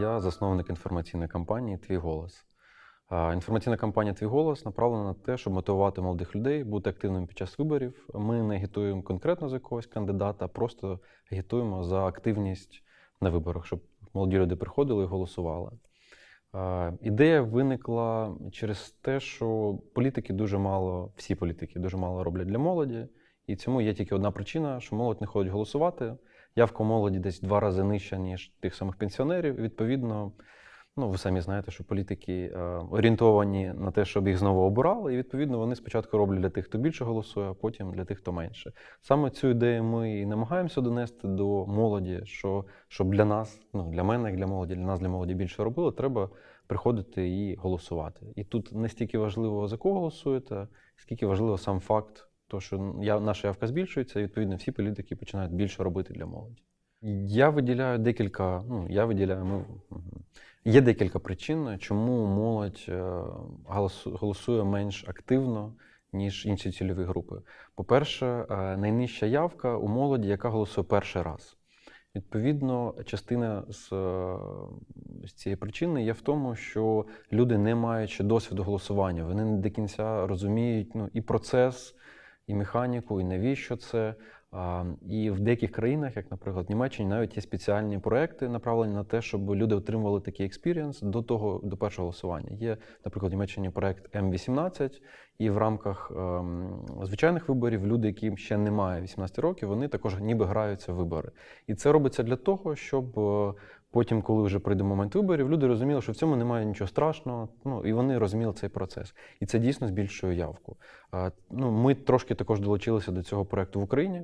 я засновник інформаційної кампанії Твій голос. Інформаційна кампанія Твій голос направлена на те, щоб мотивувати молодих людей бути активними під час виборів. Ми не агітуємо конкретно за якогось кандидата, а просто агітуємо за активність на виборах, щоб молоді люди приходили і голосували. Ідея виникла через те, що політики дуже мало, всі політики дуже мало роблять для молоді, і цьому є тільки одна причина, що молодь не ходить голосувати. Явка молоді десь два рази нижча, ніж тих самих пенсіонерів. Відповідно, ну ви самі знаєте, що політики е, орієнтовані на те, щоб їх знову обирали, і відповідно вони спочатку роблять для тих, хто більше голосує, а потім для тих, хто менше. Саме цю ідею ми і намагаємося донести до молоді, що щоб для нас, ну для мене, як для молоді, для нас, для молоді більше робили, треба приходити і голосувати. І тут не стільки важливо за кого голосуєте, скільки важливо сам факт, то що я, наша явка збільшується, і відповідно всі політики починають більше робити для молоді. Я виділяю декілька. Ну я виділяю. Ми є декілька причин, чому молодь е, голосує менш активно, ніж інші цільові групи. По-перше, е, найнижча явка у молоді, яка голосує перший раз. Відповідно, частина з, е, з цієї причини є в тому, що люди, не маючи досвіду голосування, вони не до кінця розуміють ну, і процес, і механіку, і навіщо це. І в деяких країнах, як, наприклад, Німеччині, навіть є спеціальні проекти, направлені на те, щоб люди отримували такий експірієнс до того до першого голосування. Є, наприклад, в Німеччині проект М18, і в рамках ем, звичайних виборів люди, яким ще немає 18 років, вони також ніби граються в вибори. І це робиться для того, щоб е, потім, коли вже прийде момент виборів, люди розуміли, що в цьому немає нічого страшного. Ну і вони розуміли цей процес. І це дійсно збільшує явку. Ну, ми трошки також долучилися до цього проекту в Україні.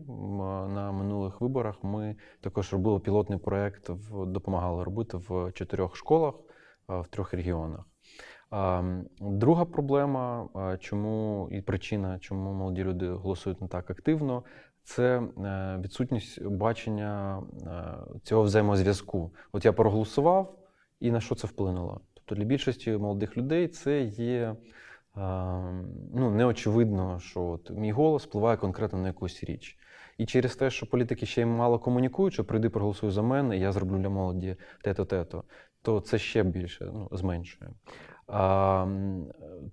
На минулих виборах ми також робили пілотний проект, в допомагали робити в чотирьох школах в трьох регіонах. Друга проблема, чому і причина, чому молоді люди голосують не так активно, це е, відсутність бачення е, цього взаємозв'язку. От я проголосував, і на що це вплинуло? Тобто для більшості молодих людей це є ну, неочевидно, що от мій голос впливає конкретно на якусь річ. І через те, що політики ще й мало комунікують, що прийди проголосуй за мене, і я зроблю для молоді те-то-те-то, то це ще більше ну, зменшує.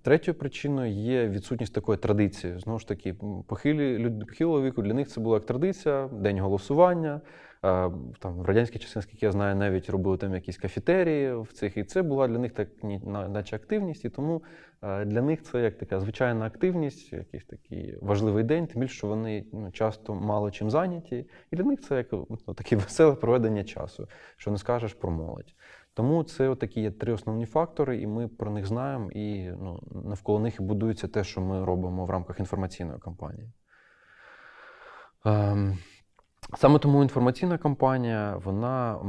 Третьою причиною є відсутність такої традиції. Знову ж таки, похилі люди похилого віку для них це була як традиція, день голосування. Там в радянські часи, наскільки я знаю, навіть робили там якісь кафетерії в цих, і це була для них так, наче активність, і тому для них це як така звичайна активність, якийсь такий важливий день, тим більше що вони ну, часто мало чим зайняті, і для них це як ну, таке веселе проведення часу, що не скажеш про молодь. Тому це такі є три основні фактори, і ми про них знаємо, і ну, навколо них будується те, що ми робимо в рамках інформаційної кампанії. Ем, Саме тому інформаційна кампанія вона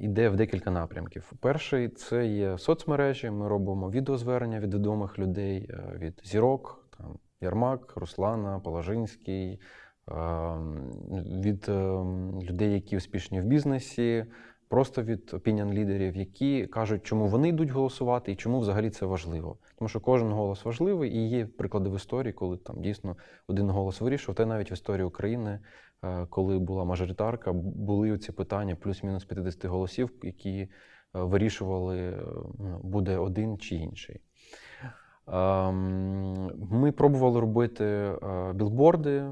йде в декілька напрямків. Перший це є соцмережі. Ми робимо відеозвернення від відомих людей, е, від зірок, там Ярмак, Руслана, Положинський, ем, від ем, людей, які успішні в бізнесі, просто від опініон лідерів, які кажуть, чому вони йдуть голосувати і чому взагалі це важливо. Тому що кожен голос важливий, і є приклади в історії, коли там дійсно один голос вирішив. Та навіть в історії України, е, коли була мажоритарка, були ці питання плюс-мінус 50 голосів, які е, вирішували, е, ну, буде один чи інший. Ем, Ми пробували робити білборди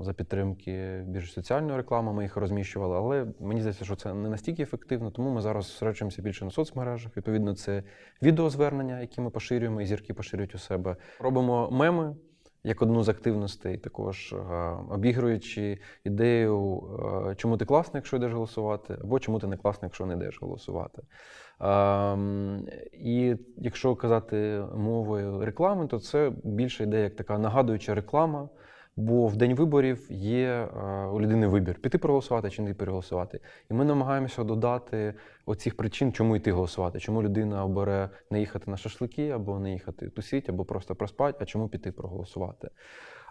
за підтримки більш соціальної реклами. Ми їх розміщували, але мені здається, що це не настільки ефективно, тому ми зараз зосереджуємося більше на соцмережах. Відповідно, це відеозвернення, які ми поширюємо, і зірки поширюють у себе. Робимо меми. Як одну з активностей, також е, обігруючи ідею, е, чому ти класний, якщо йдеш голосувати, або чому ти не класний, якщо не йдеш голосувати. Ем, І якщо казати мовою реклами, то це більше йде як така нагадуюча реклама. Бо в день виборів є е, у людини вибір піти проголосувати чи не проголосувати. І ми намагаємося додати оцих причин, чому йти голосувати, чому людина обере не їхати на шашлики, або не їхати тусіть, або просто проспати, а чому піти проголосувати.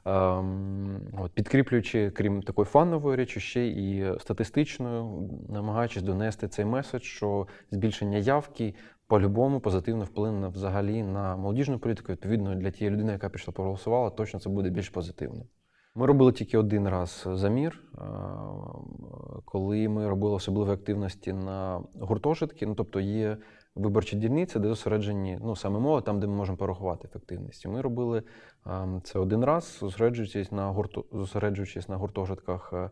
Ем, от, підкріплюючи, крім такої фанової речі, ще і статистичною, намагаючись донести цей меседж, що збільшення явки по-любому позитивно вплине взагалі на молодіжну політику. Відповідно, для тієї людини, яка пішла проголосувала, точно це буде більш позитивно. Ми робили тільки один раз замір, е, коли ми робили особливі активності на гуртожитки. Ну, тобто є виборчі дільниці, де зосереджені ну, саме мова, там, де ми можемо порахувати ефективність. Ми робили е, це один раз, зосереджуючись на, гурто, зосереджуючись на гуртожитках е,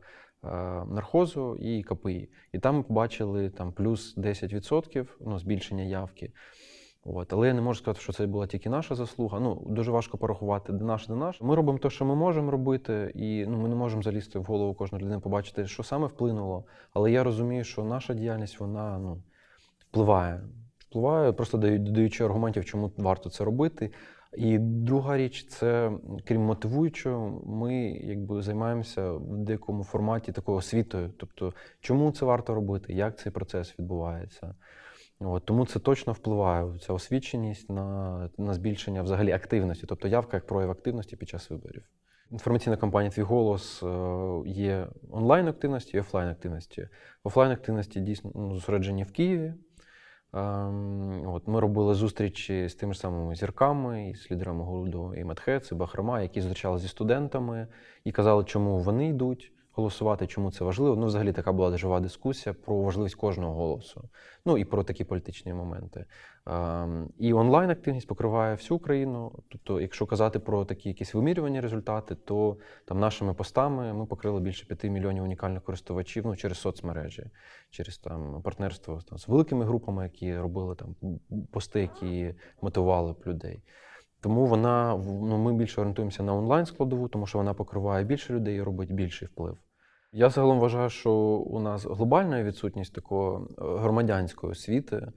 нархозу і КПІ. І там побачили там, плюс 10% ну, збільшення явки. От. Але я не можу сказати, що це була тільки наша заслуга. Ну, дуже важко порахувати, де наш, де наш. Ми робимо те, що ми можемо робити, і ну, ми не можемо залізти в голову кожної людини, побачити, що саме вплинуло. Але я розумію, що наша діяльність вона ну, впливає. Впливає, просто даю- додаючи аргументів, чому варто це робити. І друга річ, це крім мотивуючого, ми якби займаємося в деякому форматі такою освітою. Тобто, чому це варто робити, як цей процес відбувається. От, тому це точно впливає ця освіченість на, на збільшення взагалі активності, тобто явка як прояв активності під час виборів. Інформаційна кампанія Твій голос е, є онлайн активності і офлайн активності. Офлайн активності дійсно ну, зосереджені в Києві. Ем, От, ми робили зустрічі з тими ж самими зірками, і з лідерами гурду і Медхец, і Бахрома, які зустрічалися зі студентами і казали, чому вони йдуть голосувати, чому це важливо. Ну, взагалі, така була жива дискусія про важливість кожного голосу. Ну і про такі політичні моменти. Ем, І онлайн-активність покриває всю Україну. Тобто, якщо казати про такі якісь вимірювані результати, то там нашими постами ми покрили більше 5 мільйонів унікальних користувачів ну, через соцмережі, через там партнерство там, з великими групами, які робили там пости, які мотивували б людей. Тому вона ну, ми більше орієнтуємося на онлайн складову, тому що вона покриває більше людей і робить більший вплив. Я загалом вважаю, що у нас глобальна відсутність такої е, громадянської освіти е,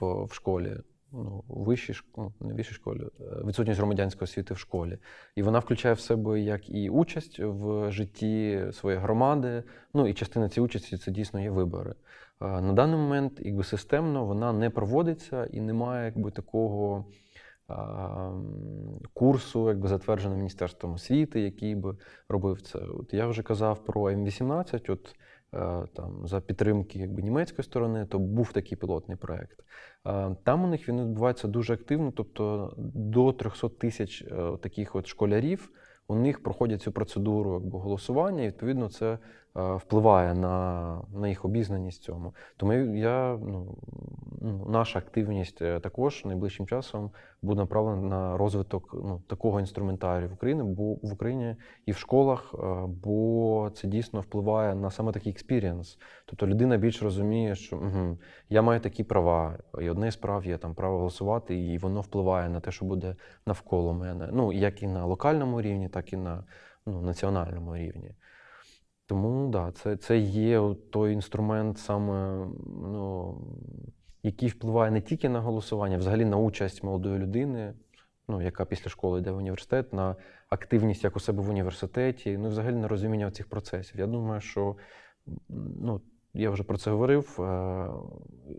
в, в школі. Ну, вищій ну, не вищій школі, е, відсутність громадянської освіти в школі. І вона включає в себе як і участь в житті своєї громади. Ну і частина цієї участі це дійсно є вибори. На даний момент, якби системно вона не проводиться і немає якби такого курсу, якби затвердженого Міністерством освіти, який би робив це. От я вже казав про М18, от е, там за підтримки якби, німецької сторони, то був такий пілотний проект. Е, Там у них він відбувається дуже активно, тобто до 300 тисяч е, таких от школярів. У них проходять цю процедуру якби, голосування, і відповідно це впливає на, на їх обізнаність цьому. Тому я, ну, ну, наша активність е, також найближчим часом буде направлена на розвиток ну, такого інструментарію в Україні, бо в Україні і в школах, е, бо це дійсно впливає на саме такий експірієнс. Тобто людина більш розуміє, що угу, я маю такі права, і одне з прав є там право голосувати, і воно впливає на те, що буде навколо мене. Ну, як і на локальному рівні, так і на ну, національному рівні. Тому да, це, це є той інструмент, саме, ну, який впливає не тільки на голосування, а взагалі на участь молодої людини, ну, яка після школи йде в університет, на активність як у себе в університеті, ну і взагалі на розуміння цих процесів. Я думаю, що ну, я вже про це говорив. е,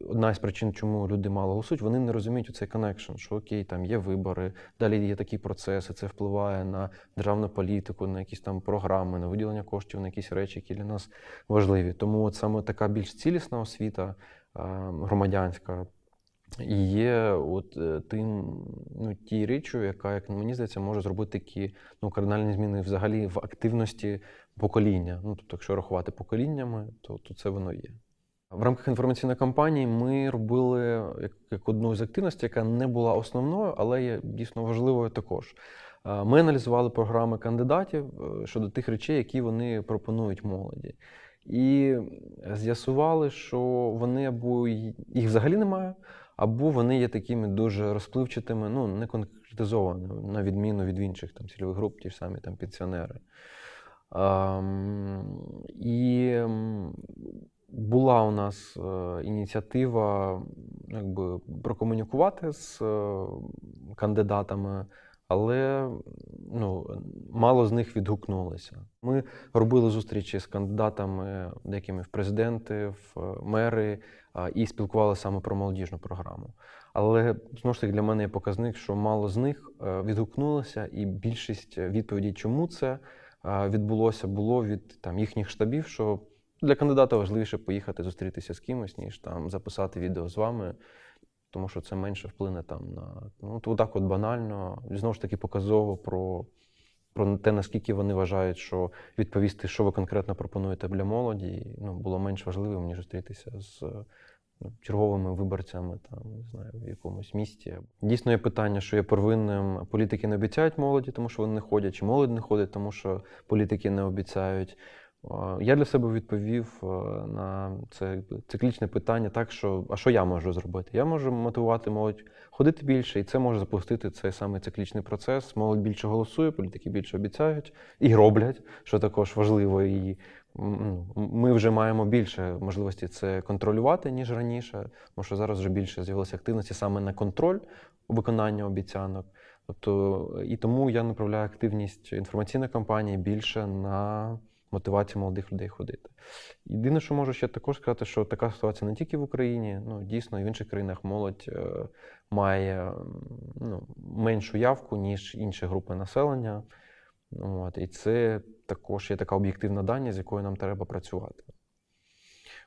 Одна з причин, чому люди мало голосують, вони не розуміють цей коннекшн, що окей, там є вибори, далі є такі процеси, це впливає на державну політику, на якісь там програми, на виділення коштів, на якісь речі, які для нас важливі. Тому от саме така більш цілісна освіта е, громадянська є от е, тим, ну, тією річчю, яка, як мені здається, може зробити такі ну, кардинальні зміни взагалі в активності покоління. Ну, тобто, якщо рахувати поколіннями, то, то це воно є. В рамках інформаційної кампанії ми робили як, як одну з активностей, яка не була основною, але є дійсно важливою також. Ми аналізували програми кандидатів е, щодо тих речей, які вони пропонують молоді. І з'ясували, що вони або їх взагалі немає, або вони є такими дуже розпливчатими, ну, не конкретизованими, на відміну від інших там, цільових груп, ті ж самі там, пенсіонери. І була у нас е, ініціатива якби, прокомунікувати з е, кандидатами, але ну, мало з них відгукнулися. Ми робили зустрічі з кандидатами, деякими в президенти, в е, мери, і спілкувалися саме про молодіжну програму. Але знову ж таки для мене є показник, що мало з них е, відгукнулося, і більшість відповідей, чому це е, відбулося, було від там, їхніх штабів, що для кандидата важливіше поїхати зустрітися з кимось, ніж там записати відео з вами, тому що це менше вплине там на ну, так от банально, знову ж таки показово про, про те, наскільки вони вважають, що відповісти, що ви конкретно пропонуєте для молоді, ну, було менш важливим, ніж зустрітися з ну, черговими виборцями там, не знаю, в якомусь місті. Дійсно є питання, що є первинним. Політики не обіцяють молоді, тому що вони не ходять, чи молодь не ходить, тому що політики не обіцяють. Я для себе відповів е, на це циклічне питання так, що а що я можу зробити? Я можу мотивувати молодь ходити більше, і це може запустити цей самий циклічний процес. Молодь більше голосує, політики більше обіцяють і роблять, що також важливо. І ну, ми вже маємо більше можливості це контролювати, ніж раніше, тому що зараз вже більше з'явилося активності саме на контроль виконання обіцянок. Тобто, і тому я направляю активність інформаційної кампанії більше на мотивацію молодих людей ходити. Єдине, що можу ще також сказати, що така ситуація не тільки в Україні, ну дійсно і в інших країнах молодь е, має ну, меншу явку, ніж інші групи населення. От, і це також є така об'єктивна даність, з якою нам треба працювати.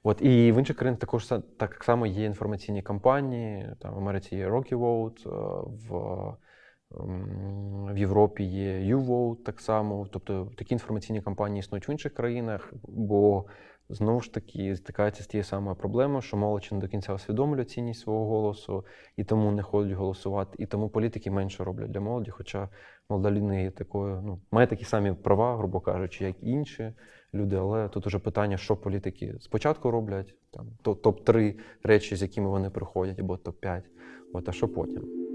От, і в інших країнах також так само є інформаційні кампанії. Там в Америці є Rocky Vote, е, в, в Європі є U-Vote так само. Тобто такі інформаційні кампанії існують в інших країнах, бо знову ж таки стикаються з тією самою проблемою, що молодь не до кінця усвідомлює цінність свого голосу, і тому не ходять голосувати, і тому політики менше роблять для молоді, хоча молода людина є такою, ну, має такі самі права, грубо кажучи, як інші люди. Але тут уже питання, що політики спочатку роблять, там топ-3 речі, з якими вони приходять, або топ-5, от, а що потім.